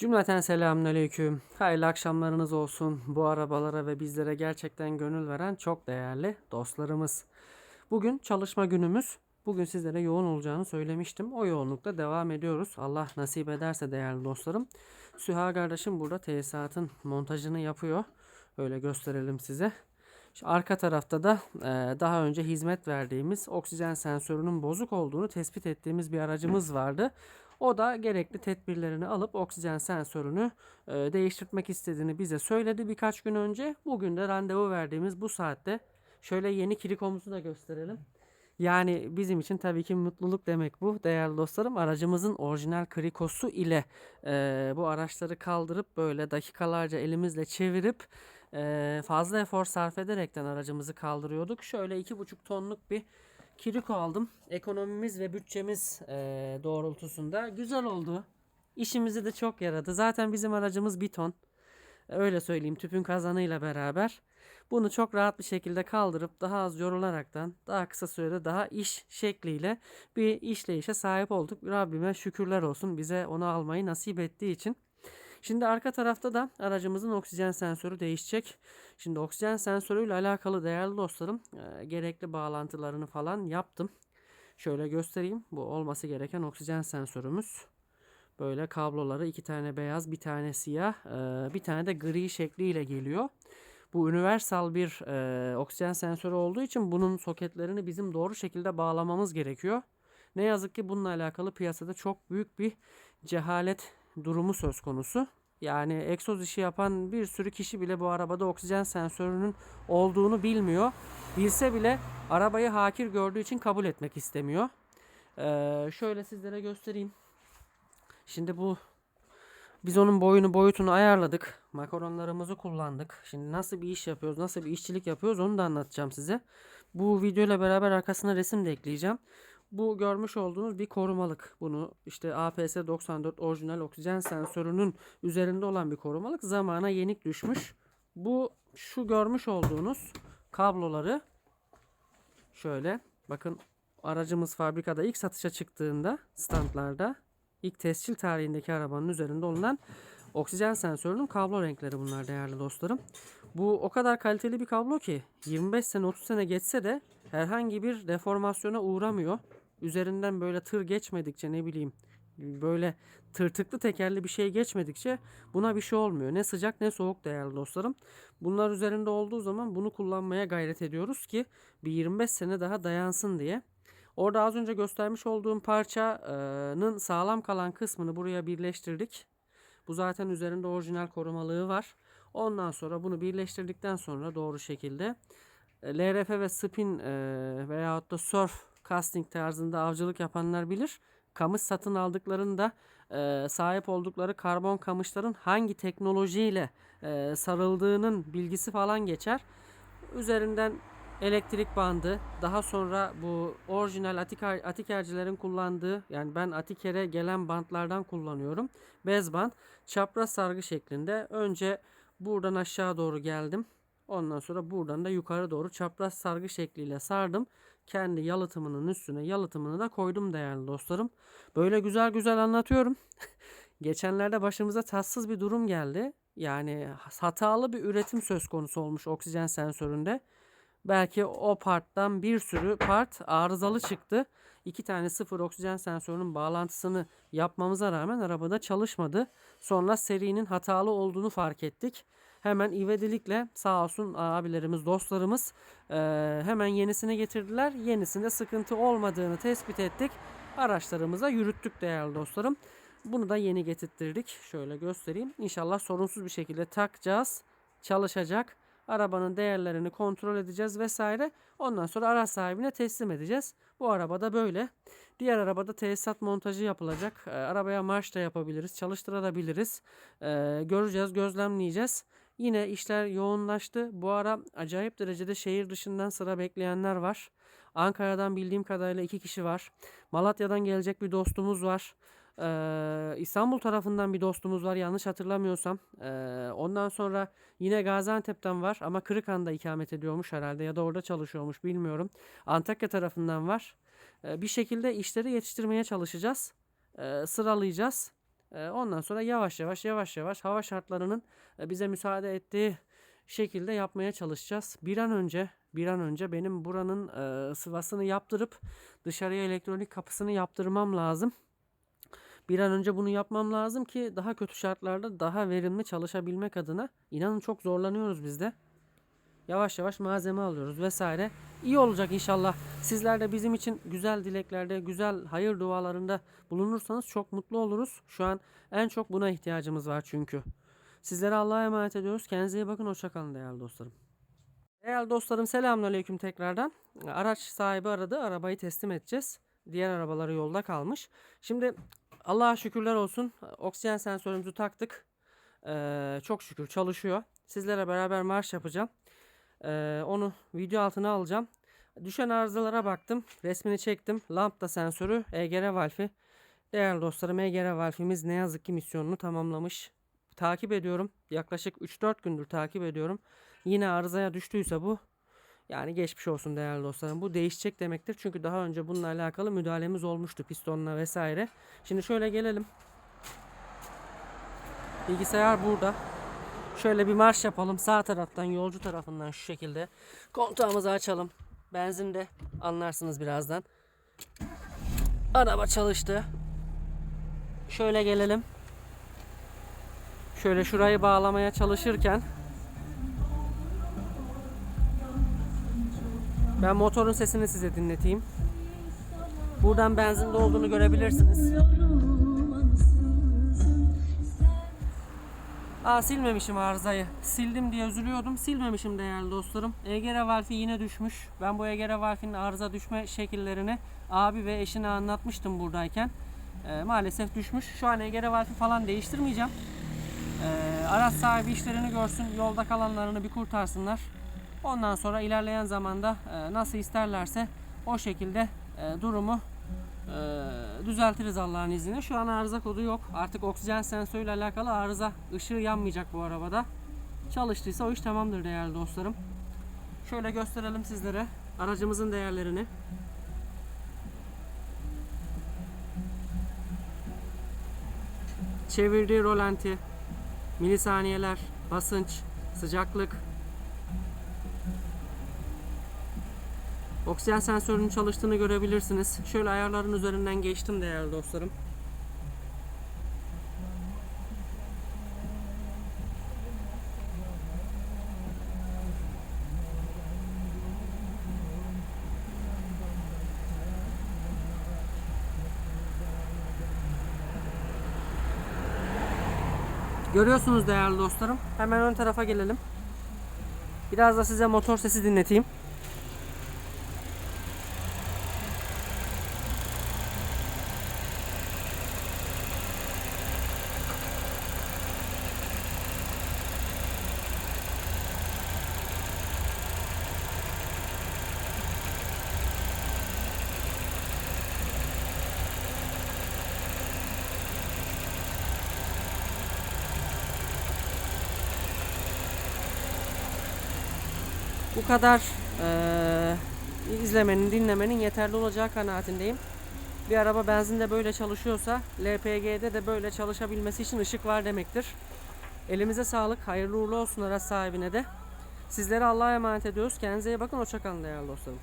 Cümleten selamünaleyküm. Hayırlı akşamlarınız olsun. Bu arabalara ve bizlere gerçekten gönül veren çok değerli dostlarımız. Bugün çalışma günümüz. Bugün sizlere yoğun olacağını söylemiştim. O yoğunlukta devam ediyoruz. Allah nasip ederse değerli dostlarım. Süha kardeşim burada tesisatın montajını yapıyor. Öyle gösterelim size. Arka tarafta da e, daha önce hizmet verdiğimiz oksijen sensörünün bozuk olduğunu tespit ettiğimiz bir aracımız vardı. O da gerekli tedbirlerini alıp oksijen sensörünü e, değiştirmek istediğini bize söyledi birkaç gün önce. Bugün de randevu verdiğimiz bu saatte şöyle yeni kirikomuzu da gösterelim. Yani bizim için tabii ki mutluluk demek bu değerli dostlarım. Aracımızın orijinal krikosu ile e, bu araçları kaldırıp böyle dakikalarca elimizle çevirip e, fazla efor sarf ederekten aracımızı kaldırıyorduk. Şöyle iki buçuk tonluk bir kiriko aldım. Ekonomimiz ve bütçemiz e, doğrultusunda güzel oldu. İşimizi de çok yaradı. Zaten bizim aracımız bir ton. Öyle söyleyeyim tüpün kazanıyla beraber. Bunu çok rahat bir şekilde kaldırıp daha az yorularaktan daha kısa sürede daha iş şekliyle bir işleyişe sahip olduk. Rabbime şükürler olsun bize onu almayı nasip ettiği için. Şimdi arka tarafta da aracımızın oksijen sensörü değişecek. Şimdi oksijen sensörüyle alakalı değerli dostlarım e, gerekli bağlantılarını falan yaptım. Şöyle göstereyim. Bu olması gereken oksijen sensörümüz. Böyle kabloları iki tane beyaz, bir tane siyah, e, bir tane de gri şekliyle geliyor. Bu universal bir e, oksijen sensörü olduğu için bunun soketlerini bizim doğru şekilde bağlamamız gerekiyor. Ne yazık ki bununla alakalı piyasada çok büyük bir cehalet durumu söz konusu. Yani egzoz işi yapan bir sürü kişi bile bu arabada oksijen sensörünün olduğunu bilmiyor. Bilse bile arabayı hakir gördüğü için kabul etmek istemiyor. Ee, şöyle sizlere göstereyim. Şimdi bu biz onun boyunu boyutunu ayarladık. Makaronlarımızı kullandık. Şimdi nasıl bir iş yapıyoruz, nasıl bir işçilik yapıyoruz onu da anlatacağım size. Bu videoyla beraber arkasına resim de ekleyeceğim. Bu görmüş olduğunuz bir korumalık. Bunu işte APS 94 orijinal oksijen sensörünün üzerinde olan bir korumalık. Zamana yenik düşmüş. Bu şu görmüş olduğunuz kabloları şöyle bakın aracımız fabrikada ilk satışa çıktığında standlarda ilk tescil tarihindeki arabanın üzerinde olunan oksijen sensörünün kablo renkleri bunlar değerli dostlarım. Bu o kadar kaliteli bir kablo ki 25 sene 30 sene geçse de herhangi bir deformasyona uğramıyor. Üzerinden böyle tır geçmedikçe ne bileyim böyle tırtıklı tekerli bir şey geçmedikçe buna bir şey olmuyor. Ne sıcak ne soğuk değerli dostlarım. Bunlar üzerinde olduğu zaman bunu kullanmaya gayret ediyoruz ki bir 25 sene daha dayansın diye. Orada az önce göstermiş olduğum parçanın sağlam kalan kısmını buraya birleştirdik. Bu zaten üzerinde orijinal korumalığı var. Ondan sonra bunu birleştirdikten sonra doğru şekilde e, LRF ve spin e, veyahut da surf casting tarzında avcılık yapanlar bilir. Kamış satın aldıklarında e, sahip oldukları karbon kamışların hangi teknolojiyle e, sarıldığının bilgisi falan geçer. Üzerinden elektrik bandı, daha sonra bu orijinal Atiker, Atikercilerin kullandığı yani ben Atiker'e gelen bantlardan kullanıyorum. Bez bant, çapraz sargı şeklinde. Önce buradan aşağı doğru geldim. Ondan sonra buradan da yukarı doğru çapraz sargı şekliyle sardım. Kendi yalıtımının üstüne yalıtımını da koydum değerli dostlarım. Böyle güzel güzel anlatıyorum. Geçenlerde başımıza tatsız bir durum geldi. Yani hatalı bir üretim söz konusu olmuş oksijen sensöründe. Belki o parttan bir sürü part arızalı çıktı. İki tane sıfır oksijen sensörünün bağlantısını yapmamıza rağmen arabada çalışmadı. Sonra serinin hatalı olduğunu fark ettik. Hemen ivedilikle sağ olsun abilerimiz, dostlarımız e, hemen yenisini getirdiler. Yenisinde sıkıntı olmadığını tespit ettik. Araçlarımıza yürüttük değerli dostlarım. Bunu da yeni getirttirdik. Şöyle göstereyim. İnşallah sorunsuz bir şekilde takacağız. Çalışacak arabanın değerlerini kontrol edeceğiz vesaire. Ondan sonra araç sahibine teslim edeceğiz. Bu arabada böyle. Diğer arabada tesisat montajı yapılacak. E, arabaya marş da yapabiliriz, çalıştırabiliriz. E, göreceğiz, gözlemleyeceğiz. Yine işler yoğunlaştı. Bu ara acayip derecede şehir dışından sıra bekleyenler var. Ankara'dan bildiğim kadarıyla iki kişi var. Malatya'dan gelecek bir dostumuz var. Ee, İstanbul tarafından bir dostumuz var yanlış hatırlamıyorsam. Ee, ondan sonra yine Gaziantep'ten var ama Kırıkhan'da ikamet ediyormuş herhalde ya da orada çalışıyormuş bilmiyorum. Antakya tarafından var. Ee, bir şekilde işleri yetiştirmeye çalışacağız. Ee, sıralayacağız. Ondan sonra yavaş yavaş yavaş yavaş hava şartlarının bize müsaade ettiği şekilde yapmaya çalışacağız. Bir an önce bir an önce benim buranın sıvasını yaptırıp dışarıya elektronik kapısını yaptırmam lazım. Bir an önce bunu yapmam lazım ki daha kötü şartlarda daha verimli çalışabilmek adına. İnanın çok zorlanıyoruz biz de. Yavaş yavaş malzeme alıyoruz vesaire. İyi olacak inşallah. Sizler de bizim için güzel dileklerde, güzel hayır dualarında bulunursanız çok mutlu oluruz. Şu an en çok buna ihtiyacımız var çünkü. Sizlere Allah'a emanet ediyoruz. Kendinize iyi bakın. Hoşçakalın değerli dostlarım. Değerli dostlarım selamünaleyküm tekrardan. Araç sahibi aradı. Arabayı teslim edeceğiz. Diğer arabaları yolda kalmış. Şimdi Allah'a şükürler olsun. Oksijen sensörümüzü taktık. Ee, çok şükür çalışıyor. Sizlere beraber marş yapacağım. Ee, onu video altına alacağım. Düşen arızalara baktım. Resmini çektim. Lambda sensörü, EGR valfi. Değerli dostlarım EGR valfimiz ne yazık ki misyonunu tamamlamış. Takip ediyorum. Yaklaşık 3-4 gündür takip ediyorum. Yine arızaya düştüyse bu yani geçmiş olsun değerli dostlarım. Bu değişecek demektir. Çünkü daha önce bununla alakalı müdahalemiz olmuştu pistonla vesaire. Şimdi şöyle gelelim. Bilgisayar burada. Şöyle bir marş yapalım. Sağ taraftan yolcu tarafından şu şekilde. Kontağımızı açalım. Benzin de anlarsınız birazdan. Araba çalıştı. Şöyle gelelim. Şöyle şurayı bağlamaya çalışırken ben motorun sesini size dinleteyim. Buradan benzinde olduğunu görebilirsiniz. Aa silmemişim arızayı. Sildim diye üzülüyordum. Silmemişim değerli dostlarım. EGR valfi yine düşmüş. Ben bu EGR valfinin arıza düşme şekillerini abi ve eşine anlatmıştım buradayken. Ee, maalesef düşmüş. Şu an EGR valfi falan değiştirmeyeceğim. Ee, araç sahibi işlerini görsün. Yolda kalanlarını bir kurtarsınlar. Ondan sonra ilerleyen zamanda e, nasıl isterlerse o şekilde e, durumu ee, düzeltiriz Allah'ın izniyle. Şu an arıza kodu yok. Artık oksijen sensörüyle alakalı arıza ışığı yanmayacak bu arabada. Çalıştıysa o iş tamamdır değerli dostlarım. Şöyle gösterelim sizlere aracımızın değerlerini. Çevirdiği rolanti, milisaniyeler, basınç, sıcaklık, Oksijen sensörünün çalıştığını görebilirsiniz. Şöyle ayarların üzerinden geçtim değerli dostlarım. Görüyorsunuz değerli dostlarım. Hemen ön tarafa gelelim. Biraz da size motor sesi dinleteyim. Bu kadar eee, izlemenin, dinlemenin yeterli olacağı kanaatindeyim. Bir araba benzinde böyle çalışıyorsa LPG'de de böyle çalışabilmesi için ışık var demektir. Elimize sağlık. Hayırlı uğurlu olsun araç sahibine de. Sizlere Allah'a emanet ediyoruz. Kendinize iyi bakın. Hoşçakalın değerli dostlarım.